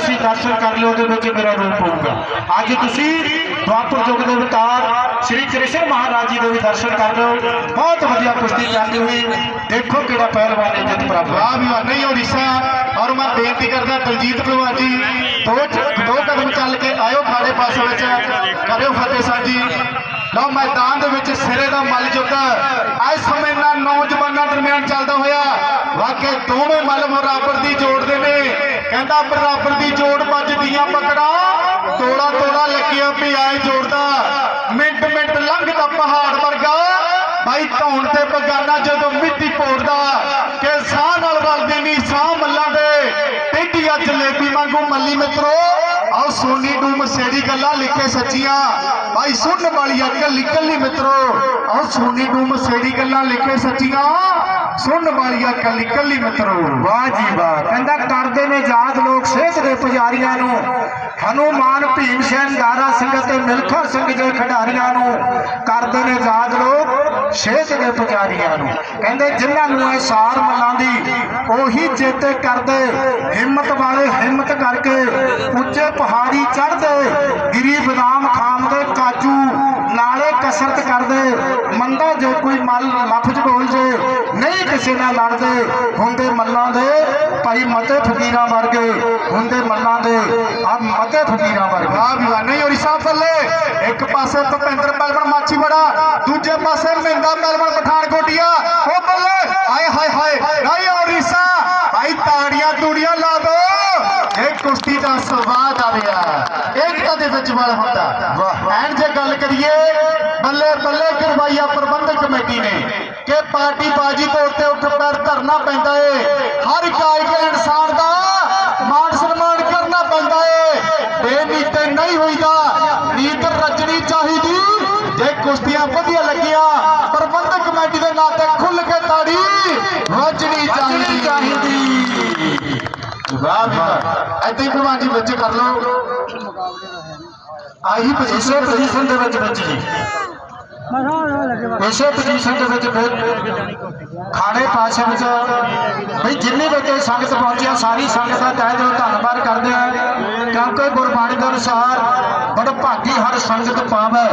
ਤੁਸੀਂ ਦਰਸ਼ਨ ਕਰ ਲਿਓ, ਉਹਦੇ ਵਿੱਚ ਮੇਰਾ ਰੂਪ ਹੋਊਗਾ। ਅੱਜ ਤੁਸੀਂ ਦੁਆਪਰ ਯੁੱਗ ਦੇ ਅਵਤਾਰ ਸ੍ਰੀ ਕ੍ਰਿਸ਼ਨ ਮਹਾਰਾਜ ਜੀ ਦੇ ਵੀ ਦਰਸ਼ਨ ਕਰ ਲਓ। ਬਹੁਤ ਵਧੀਆ ਕੁਸ਼ਤੀ ਚੱਲਦੀ ਹੋਈ। ਦੇਖੋ ਕਿਹੜਾ ਪਹਿਲਵਾਨ ਨੇ ਜਿੱਤ ਪ੍ਰਾਪਤ ਵਾਹ ਵੀ ਨਹੀਂ ਉੜੀਸਾ। ਔਰ ਮੈਂ ਬੇਨਤੀ ਕਰਦਾ ਦਲਜੀਤ ਭਲਵਾਨ ਜੀ, ਦੋ ਦੋ ਕਦਮ ਚੱਲ ਕੇ ਆਇਓ ਖਾੜੇ ਪਾਸੇ ਵਿੱਚ। ਕਰਿਓ ਫਤਿਹ ਸਾਹਿਬ ਜੀ। ਲਓ, ਮੈਦਾਨ ਦੇ ਵਿੱਚ ਸਿਰੇ ਦਾ ਮੱਲ ਜੁੱਧ ਇਸ ਸਮੇਂ ਨਾਲ ਨੌਜਵਾਨਾਂ ਦਰਮਿਆਨ ਚੱਲਦਾ ਹੋਇਆ। ਵਾਕਿਆ ਦੋਵੇਂ ਮੱਲ ਬਰਾਬਰ ਦੀ ਜੋੜਦੇ ਨੇ। ਕਹਿੰਦਾ ਬਰਾਬਰ ਦੀ ਜੋੜ ਵੱਜਦੀਆਂ ਪਕੜਾਂ। ਤੋੜਾ ਤੋੜਾ ਲੱਗਿਆ ਵੀ ਆਏ ਜੋੜਦਾ ਮਿੰਟ ਮਿੰਟ ਲੰਘਦਾ ਪਹਾੜ ਵਰਗਾ। ਭਾਈ ਧੌਣ ਤੇ ਬਗਾਨਾ ਜਦੋਂ ਮਿੱਟੀ ਪੋੜਦਾ। ਕਿ ਸਾਹ ਨਾਲ ਰਲਦੇ ਨਹੀਂ ਸਾਹ ਮੱਲਾਂ ਦੇ। ਟੇਢੀਆਂ ਜਲੇਬੀ ਵਾਂਗੂ ਮੱਲੀ ਮਿੱਤਰੋ। ਆਓ ਸੋਨੀ ਨੂੰ ਮਸੇੜੀ ਗੱਲਾਂ ਲਿਖੇ ਸੱਚੀਆਂ। ਭਾਈ ਸੁਣਨ ਵਾਲੀ ਕੱਲੀ ਕੱਲੀ ਮਿੱਤਰੋ। ਆਓ ਸੋਨੀ ਨੂੰ ਮਸੇੜੀ ਗੱਲਾਂ ਲਿਖੇ ਸੱਚੀਆਂ। ਸੁਣਨ ਵਾਲੀ ਕੱਲੀ ਕੱਲੀ ਮਿੱਤਰੋ, ਵਾਹ ਜੀ ਵਾਹ। ਕਹਿੰਦਾ, ਕਰਦੇ ਨੇ ਯਾਦ ਲੋਕ ਸਿਹਤ ਦੇ ਪੁਜਾਰੀਆਂ ਨੂੰ। ਹਨੂਮਾਨ, ਭੀਮ ਸੈਨ, ਦਾਰਾ ਸਿੰਘ ਤੇ ਮਿਲਖਾ ਸਿੰਘ ਦੇ ਖਿਡਾਰੀਆਂ ਨੂੰ। ਕਰਦੇ ਨੇ ਯਾਦ ਲੋਕ ਸਿਹਤ ਦੇ ਪੁਜਾਰੀਆਂ ਨੂੰ। ਕਹਿੰਦੇ, ਜਿਨ੍ਹਾਂ ਨੂੰ ਇਹ ਸਾਰ ਮਲਾਂ ਦੀ, ਉਹੀ ਚੇਤੇ ਕਰਦੇ। ਹਿੰਮਤ ਵਾਲੇ ਹਿੰਮਤ ਕਰਕੇ ਉੱਚੇ ਪਹਾੜੀ ਚੜ੍ਹਦੇ। ਗਿਰੀ ਬਦਾਮ ਖਾਂਦੇ ਕਾਜੂ ਨਾਲੇ ਕਸਰਤ ਕਰਦੇ ਮੰਦਾ ਜੇ ਕੋਈ ਮਲ ਲਫ਼ਜ਼ ਬੋਲ ਜੇ ਨਹੀਂ ਕਿਸੇ ਨਾਲ ਲੜਦੇ ਹੁੰਦੇ ਮੱਲਾਂ ਦੇ ਭਾਈ ਮਤੇ ਫਕੀਰਾਂ ਵਰਗੇ ਹੁੰਦੇ ਮੱਲਾਂ ਦੇ ਆ ਮਤੇ ਫਕੀਰਾਂ ਵਰਗੇ। ਵਾਹ ਵੀ ਵਾਹ ਨਹੀਂ ਉੜੀਸਾ ਬੱਲੇ ਇੱਕ ਪਾਸੇ ਭੁਪਿੰਦਰ ਪਹਿਲਵਾਨ ਮਾਛੀ ਬੜਾ ਦੂਜੇ ਪਾਸੇ ਮਹਿੰਦਾ ਪਹਿਲਵਾਨ ਪਠਾਨਕੋਟੀਆ। ਉਹ ਬੱਲੇ ਹਾਏ ਹਾਏ ਹਾਏ ਨਹੀਂ ਉੜੀਸਾ। ਭਾਈ ਤਾੜੀਆਂ ਤੂੜੀਆਂ ਲਾ ਦੋ। ਇਹ ਕੁਸ਼ਤੀ ਦਾ ਸਵਾਦ ਆ ਰਿਹਾ। ਏਕਤਾ ਦੇ ਵਿੱਚ ਵਾਲ ਹੁੰਦਾ। ਵਾਹ। ਐਨ ਜੇ ਗੱਲ ਕਰੀਏ ਬੱਲੇ ਬੱਲੇ ਕਰਵਾਈਆ ਪ੍ਰਬੰਧਕ ਕਮੇਟੀ ਨੇ। ਕਿ ਪਾਰਟੀ ਬਾਜੀ ਤੋਂ ਉੱਤੇ ਉੱਠ ਪੈਰ ਧਰਨਾ ਪੈਂਦਾ ਏ। ਹਰ ਇੱਕ ਇਨਸਾਨ ਦਾ ਮਾਣ ਸਨਮਾਨ ਕਰਨਾ ਪੈਂਦਾ ਏ। ਬੇਨੀਤੇ ਨਹੀਂ ਹੋਈਦਾ। ਨੀਤ ਰਚਣੀ ਚਾਹੀਦੀ। ਜੇ ਕੁਸ਼ਤੀਆਂ ਵਧੀਆ ਲੱਗੀਆਂ, ਪ੍ਰਬੰਧਕ ਕਮੇਟੀ ਦੇ ਨਾਂ ਤੇ ਖੁੱਲ ਕੇ ਤਾੜੀ ਵੱਜਣੀ ਚਾਹੀਦੀ। ਚਾਹੀਦੀ ਵਾਹ ਵਾਹ ਐਦਾਂ ਹੀ ਭਲਵਾਨ ਵਿੱਚ ਕਰ ਲਓ। ਆਹੀ ਪੋਜੀਸ਼ਨ ਪੋਜੀਸ਼ਨ ਦੇ ਵਿੱਚ ਵਿੱਚ ਇਸੇ ਪੋਜੀਸ਼ਨ ਦੇ ਵਿੱਚ ਫਿਰ ਖਾੜੇ ਪਾਸੇ ਵਿੱਚ ਬਈ ਜਿੰਨੇ ਬੱਚੇ ਸੰਗਤ ਪਹੁੰਚਿਆ ਸਾਰੀ ਸੰਗਤ ਦਾ ਤਹਿ ਦਿਲੋਂ ਧੰਨਵਾਦ ਕਰਦੇ ਆ। ਕਿਉਂਕਿ ਗੁਰਬਾਣੀ ਦੇ ਅਨੁਸਾਰ ਬੜ ਭਾਗੀ ਹਰ ਸੰਗਤ ਪਾਵੈ,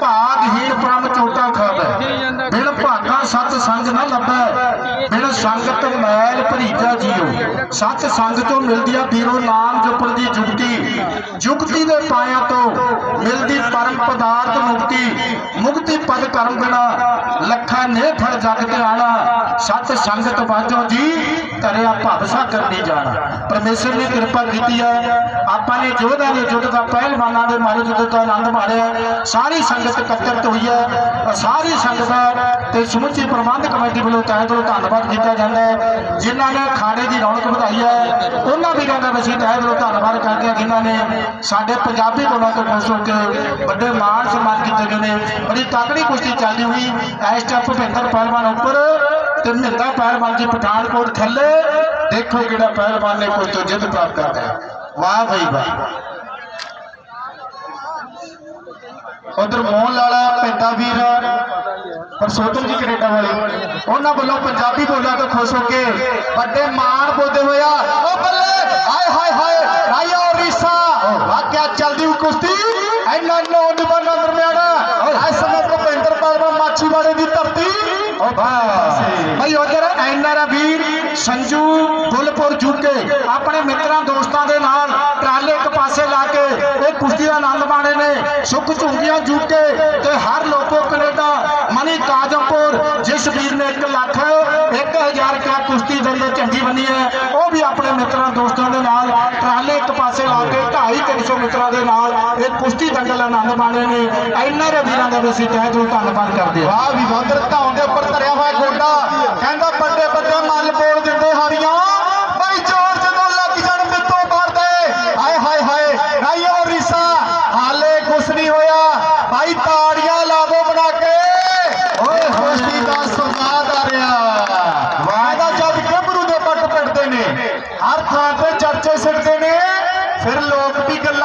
ਭਾਗਹੀਣ ਪ੍ਰਮ ਚੋਟਾ ਖਾਵੈ। ਬਿਨ ਭਾਗਾ ਸਤ ਸੰਗ ਨਾ ਲੱਭੈ, ਬਿਨ ਸੰਗਤ ਮੈਲ ਭਰੀਜਾ ਜੀਓ। ਸਤ ਸੰਗ ਤੋਂ ਮਿਲਦੀ ਆ ਵੀਰੋ ਨਾਮ ਜਪਣ ਦੀ ਜੁਗਤੀ। ਜੁਗਤੀ ਦੇ ਪਾਇਆ ਤੋਂ ਮਿਲਦੀ ਪਰਮ ਪਦਾਰਥ ਮੁਕਤੀ ਪਦ ਕਰਮ ਬਿਨਾ ਲੱਖਾਂ ਨੇ ਫਲ ਜਗ ਤੇ ਆਣਾ। ਸਤ ਸੰਗਤ ਬਾਝੋ ਜੀ। ਤਰਿਆ ਭਵ ਸਾਗਰ ਨਹੀਂ ਜਾਣਾ। ਪਰਮੇਸ਼ਰ ਨੇ ਕਿਰਪਾ ਕੀਤੀ ਹੈ ਆਪਾਂ ਨੇ ਜੋਧਾਂ ਦੇ ਯੁੱਧ ਦਾ ਪਹਿਲਵਾਨਾਂ ਦੇ ਮਾਰੇ ਯੁੱਧ ਦਾ ਆਨੰਦ ਮਾਣਿਆ। ਸਾਰੀ ਸੰਗਤ ਇਕੱਤਰਤ ਹੋਈ ਹੈ ਸਾਰੀ ਸੰਗਤ ਤੇ ਸਮੁੱਚੀ ਪ੍ਰਬੰਧ ਕਮੇਟੀ ਵੱਲੋਂ ਤਹਿ ਦਿਲੋਂ ਧੰਨਵਾਦ ਕੀਤਾ ਜਾਂਦਾ ਹੈ। ਜਿਨ੍ਹਾਂ ਨੇ ਖਾੜੇ ਦੀ ਰੌਣਕ ਵਧਾਈ ਹੈ ਉਹਨਾਂ ਵੀਰਾਂ ਦਾ ਅਸੀਂ ਤਹਿ ਦਿਲੋਂ ਧੰਨਵਾਦ ਕਰਦੇ ਹਾਂ, ਜਿਨ੍ਹਾਂ ਨੇ ਸਾਡੇ ਪੰਜਾਬੀ ਕੋਲਾਂ ਤੋਂ ਖੁਸ਼ ਹੋ ਕੇ ਵੱਡੇ ਮਾਣ ਸਨਮਾਨ ਕੀਤੇ ਗਏ ਨੇ। ਬੜੀ ਤਕੜੀ ਕੁਸ਼ਤੀ ਚੱਲਦੀ ਹੋਈ। ਇਸ ਟਾਈਮ ਭੁਪਿੰਦਰ ਪਹਿਲਵਾਨ ਉੱਪਰ ਤੇ ਪਹਿਲਵਾਨ ਜੀ ਪਠਾਨਕੋਟ ਥੱਲੇ, ਦੇਖੋ ਕਿਹੜਾ ਪਹਿਲਵਾਨ ਨੇ ਕੋਈ ਤੋਂ ਜਿੱਤ ਪ੍ਰਾਪਤ ਕਰਦਾ ਹੈ ਵਾਹ ਬਈ ਵਾਹ। ਉਧਰ ਮੋਹਨ ਲਾਲਾ ਪਿੰਡਾ ਵੀਰ ਪਰਸੋਤਮ ਜੀ ਕੈਨੇਡਾ ਵਾਲੇ। ਉਹਨਾਂ ਵੱਲੋਂ ਪੰਜਾਬੀ ਬੋਲਿਆ ਤੋਂ ਖੁਸ਼ ਹੋ ਕੇ ਵੱਡੇ ਮਾਣ ਬੋਲਦੇ ਹੋਇਆ ਉਹ ਬੱਲੇ, ਹਾਏ ਹਾਏ ਹਾਏ ਰਾਇਆ ਔਰੀਸਾ ਵਾਕਿਆ ਚੱਲਦੀ ਹੋਈ ਕੁਸ਼ਤੀ। ਇਹਨਾਂ ਨੌਜਵਾਨਾਂ ਦਰਮਿਆਨ। ਇਸ ਸਮੇਂ ਭੁਪਿੰਦਰ ਪਾਲਵਾ ਮਾਛੀਵਾੜੇ ਦੀ ਧਰਤੀ। ਉਹ ਬਾਸ ਭਾਈ ਉਧਰ ਐਨਆਰ ਵੀਰ, ਸੰਜੂ ਗੁਲਪੁਰ ਜੁਕੇ ਆਪਣੇ ਮਿੱਤਰਾਂ, ਦੋਸਤਾਂ ਦੇ ਨਾਲ ਟਰਾਲੇ ਇੱਕ ਪਾਸੇ ਲਾ ਕੇ ਇਹ ਕੁਸ਼ਤੀ ਦਾ ਆਨੰਦ ਮਾਣੇ ਨੇ। ਸੁੱਖ ਝੁੰਗੀਆਂ ਜੁਕੇ ਤੇ ਹਰ ਲੋਕੋ ਕੈਨੇਡਾ, ਮਨੀ ਕਾਜਮਪੁਰ, ਜਿਸ ਵੀਰ ਨੇ 1 ਲੱਖ 1000 ਕਾ ਕੁਸ਼ਤੀ ਦੇ ਚੰਗੀ ਝੰਡੀ ਬੰਨੀ ਹੈ। ਉਹ ਵੀ ਆਪਣੇ ਮਿੱਤਰਾਂ, ਦੋਸਤਾਂ ਦੇ ਨਾਲ ਟਰਾਲੇ ਇੱਕ ਪਾਸੇ ਲਾ ਕੇ 2.5 300 ਮਿੱਤਰਾਂ ਦੇ ਨਾਲ ਇਹ ਕੁਸ਼ਤੀ ਦੰਗਲ ਆਨੰਦ ਮਾਣੇ ਨੇ। ਐਨਆਰ ਵੀਰਾਂ ਦਾ ਵੀ ਅਸੀਂ ਤਹਿ ਦਿਲੋਂ ਧੰਨਵਾਦ ਕਰਦੇ ਹਾਂ। ਵਾਹ ਵੀ ਵਾਦਰ ਧੌਣ ਦੇ ਉੱਪਰ ਧਰਿਆ ਹੋਇਆ ਗੋਡਾ ਕਹਿੰਦਾ ਵੱਡੇ ਵੱਡੇ ਮੱਲ ਬੋਲ ਦਿੰਦੇ ਹਾਰੀਆਂ ਬਈ ਜ਼ੋਰ ਜਦੋਂ ਲੱਗ ਜਾਣ ਮਿੱਤੋਂ ਮਾਰਦੇ ਹਾਏ ਹਾਏ ਹਾਏ ਰਾਈ ਔਰੀਸਾ ਹਾਲੇ ਕੁਛ ਨਹੀਂ ਹੋਇਆ ਭਾਈ ਤਾੜੀਆਂ ਲਾ ਦੋ ਬਣਾ ਕੇ। ਓਏ ਹੋਸ਼ੀ ਦਾ ਸਵਾਦ ਆ ਰਿਹਾ। ਵਾਹ ਦਾ ਜਦ ਗੱਭਰੂ ਦੇ ਪੱਟ ਪਿੱਟਦੇ ਨੇ ਹਰ ਥਾਂ ਤੇ ਚਰਚੇ ਸਿੱਟਦੇ ਨੇ ਫਿਰ ਲੋਕ ਵੀ ਗੱਲਾਂ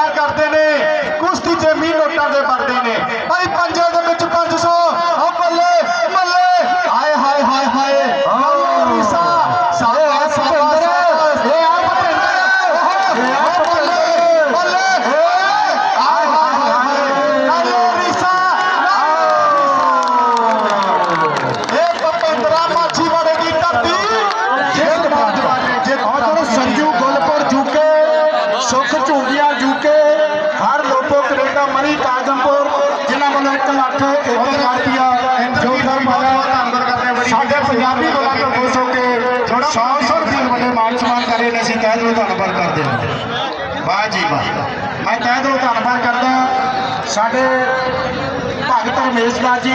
ਪਿੰਡ ਮਣੀ ਤਾਜਮਪੁਰ ਜਿਨ੍ਹਾਂ ਵੱਲੋਂ 1 ਲੱਖ 1 ਹਜ਼ਾਰ ਰੁਪਇਆ ਯੋਗਦਾਨ ਪਾਇਆ ਧੰਨਵਾਦ ਕਰਦੇ ਹਾਂ। ਬੜੀ ਸਾਡੇ ਪੰਜਾਬੀ ਬੋਲਾਂ ਤੋਂ ਖੁਸ਼ ਹੋ ਕੇ 100 100 ਰੁਪਏ ਵੱਡੇ ਮਾਨ ਸਨਮਾਨ ਕਰ ਨੇ ਅਸੀਂ ਤਹਿ ਦਿਲੋਂ ਧੰਨਵਾਦ ਕਰਦੇ ਹਾਂ। ਵਾਹ ਜੀ ਵਾਹ। ਮੈਂ ਤਹਿ ਦਿਲੋਂ ਧੰਨਵਾਦ ਕਰਦਾ ਸਾਡੇ ਭਗਤ ਰਮੇਸ਼ ਦਾ ਜੀ